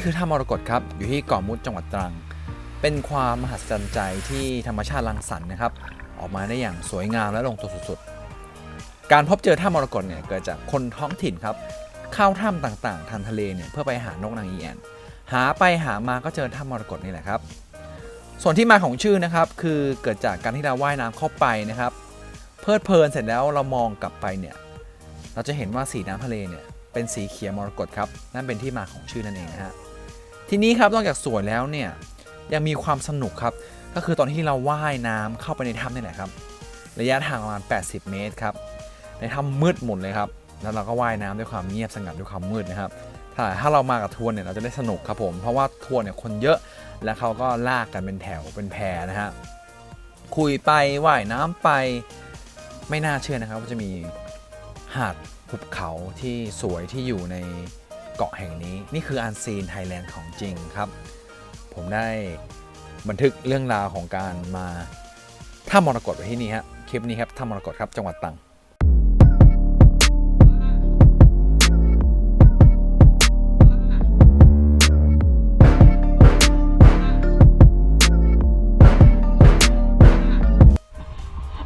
ี่คือถ้ำมรกตครับ อยู่ที่เกาะมุดจังหวัดตรัง เป็นความมหัศจรรย์ใจที่ธรรมชาติรังสรรค์นะครับ ออกมาได้อย่างสวยงามและลงตัวสุดๆ การพบเจอถ้ำมรกตเนี่ยเกิดจากคนท้องถิ่นครับ เข้าถ้ำต่างๆ ทางทะเลเนี่ยเพื่อไปหานกนางอีแอนหาไปหามาก็เจอถ้ำมรกตนี่แหละครับ ส่วนที่มาของชื่อนะครับ คือเกิดจากการที่เราว่ายน้ำเข้าไปนะครับ เพลิดเพลินเสร็จแล้วเรามองกลับไปเนี่ยเราจะเห็นว่าสีน้ำทะเลเนี่ยเป็นสีเขียวมรกตครับ นั่นเป็นที่มาของชื่อนั่นเองนะฮะ ทีนี้ครับนอกจากสวยแล้วเนี่ยยังมีความสนุกครับ ก็คือตอนที่เราว่ายน้ำเข้าไปในถ้ำนี่แหละครับ ระยะทางประมาณ 80 เมตรครับ ในถ้ำมืดหมดเลยครับ แล้วเราก็ว่ายน้ำด้วยความเงียบสงัดด้วยความมืดนะครับ ถ้าถ้าเรามากับทัวร์เนี่ยเราจะได้สนุกครับผม เพราะว่าทัวร์เนี่ยคนเยอะ และเขาก็ลากกันเป็นแถวเป็นแพรนะฮะ คุยไปว่ายน้ำไป ไม่น่าเชื่อนะครับว่าจะมีหาดหุบเขาที่สวยที่อยู่ใน เกาะแห่งนี้ นี่คืออันซีนไทยแลนด์ของจริงครับ ผมได้บันทึกเรื่องราวของการมาถ้ามรกตไว้ที่นี่ฮะคลิปนี้ครับถ้ามรกตครับจังหวัดตรัง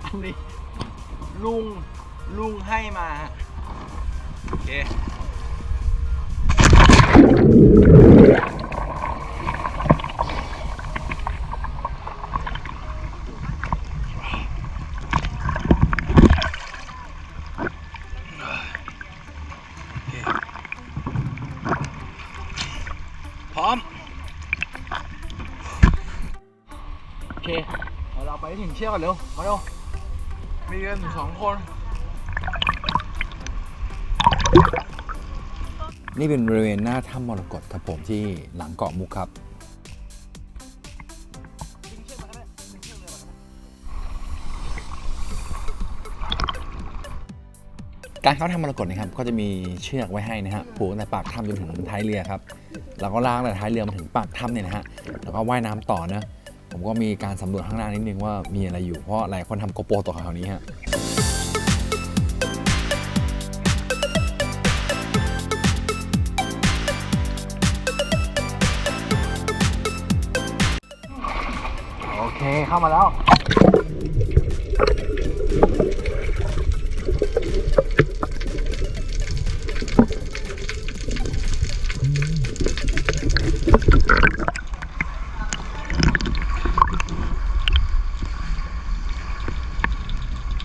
อันนี้ลุง ลุงให้มา โอเค พร้อม โอเคเดี๋ยวเราไปถึงเชือกกันเร็ว มาเร็ว มีกันสองคน นี่เป็นบริเวณหน้าถ้ำมรกตครับผมที่หลังเกาะมุกครับ การเข้าถ้ำมรกตนะครับก็จะมีเชือกไว้ให้นะฮะผูกตั้งแต่ปากถ้ำจนถึงท้ายเรือครับเราก็ลากตั้งแต่ท้ายเรือมาถึงปากถ้ำเนี่ยนะฮะแล้วก็ว่ายน้ำต่อนะผมก็มีการสำรวจข้างล่างนิดนึงว่ามีอะไรอยู่เพราะหลายคนทำโกโปรตกแถวนี้ฮะ เคเข้ามาแล้ว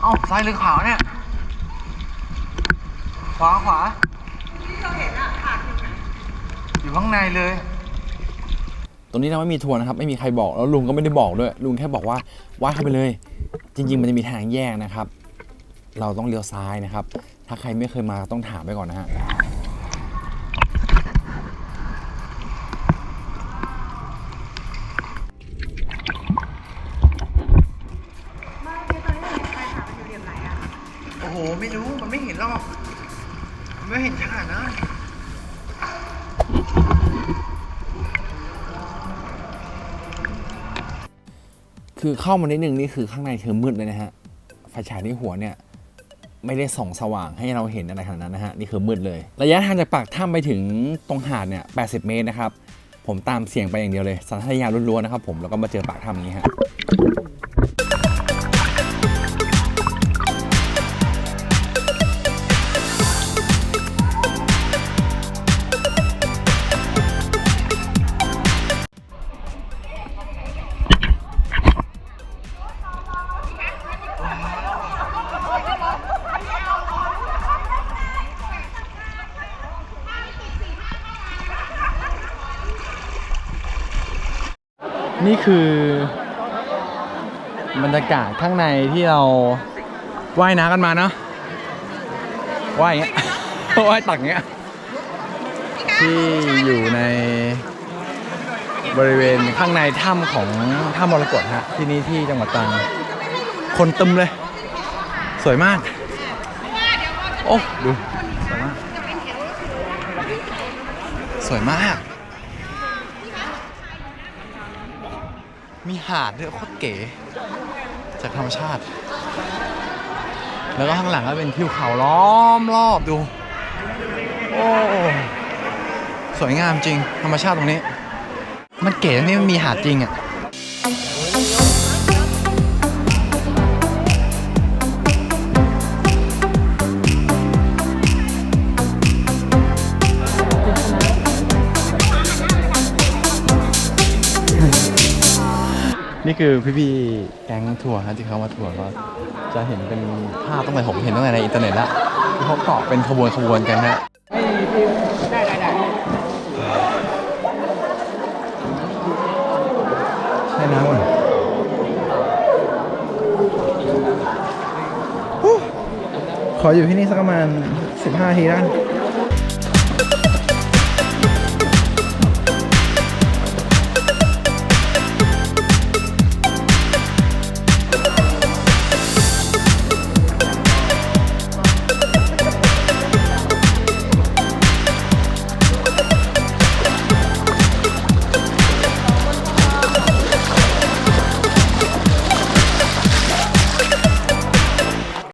เอ้าซ้ายหรือขวาเนี่ย ขวาขวาอยู่ข้างในเลย ตรงนี้เราไม่มีทัวร์นะครับไม่มีใครบอกแล้วลุงก็ไม่ได้บอกด้วย ลุงแค่บอกว่าว่าเข้าไปเลย จริง ๆ มันจะมีทางแยกนะครับ เราต้องเลี้ยวซ้ายนะครับ ถ้าใครไม่เคยมาต้องถามไปก่อนนะฮะโอ้โห ไม่รู้ มันไม่เห็นหรอกมันไม่เห็นขนาดนั้น คือเข้ามานิดนึงนี่คือข้างในคือมืดเลยนะฮะไฟฉายที่หัวเนี่ยไม่ได้ส่องสว่างให้เราเห็นอะไรขนาดนั้นนะฮะนี่คือมืดเลย ระยะทางจากปากถ้ำไปถึงตรงหาดเนี่ย 80 เมตรนะครับ ผมตามเสียงไปอย่างเดียวเลย สัญชาตญาณล้วนๆนะครับผมแล้วก็มาเจอปากถ้ำนี้ฮะ นี่คือบรรยากาศข้างในที่เราว่ายน้ำกันมาเนาะว่ายอย่างเงี้ยว่ายตักอย่างเงี้ยที่อยู่ในบริเวณข้างในถ้ำของถ้ำมรกตฮะที่นี่ที่จังหวัดตรังคนตึมเลย สวยมาก โอ้ดูสวยมาก สวยมาก มีหาดด้วยโคตรเก๋ จากธรรมชาติ แล้วก็ข้างหลังก็เป็นทิวเขาล้อมรอบดู โอ้สวยงามจริง ธรรมชาติตรงนี้ มันเก๋ตรงนี้มันมีหาดจริงอะ นี่คือพี่ๆแก๊งทัวร์ฮะที่เขามาทัวร์ก็จะเห็นเป็นภาพตั้งแต่ผมเห็นตั้งแต่ในอินเทอร์เน็ตละที่เขาเกาะเป็นขบวนขบวนกันฮะใช่น้ำก่อนฮู้ขออยู่ที่นี่สักประมาณ 15นาทีแล้วกัน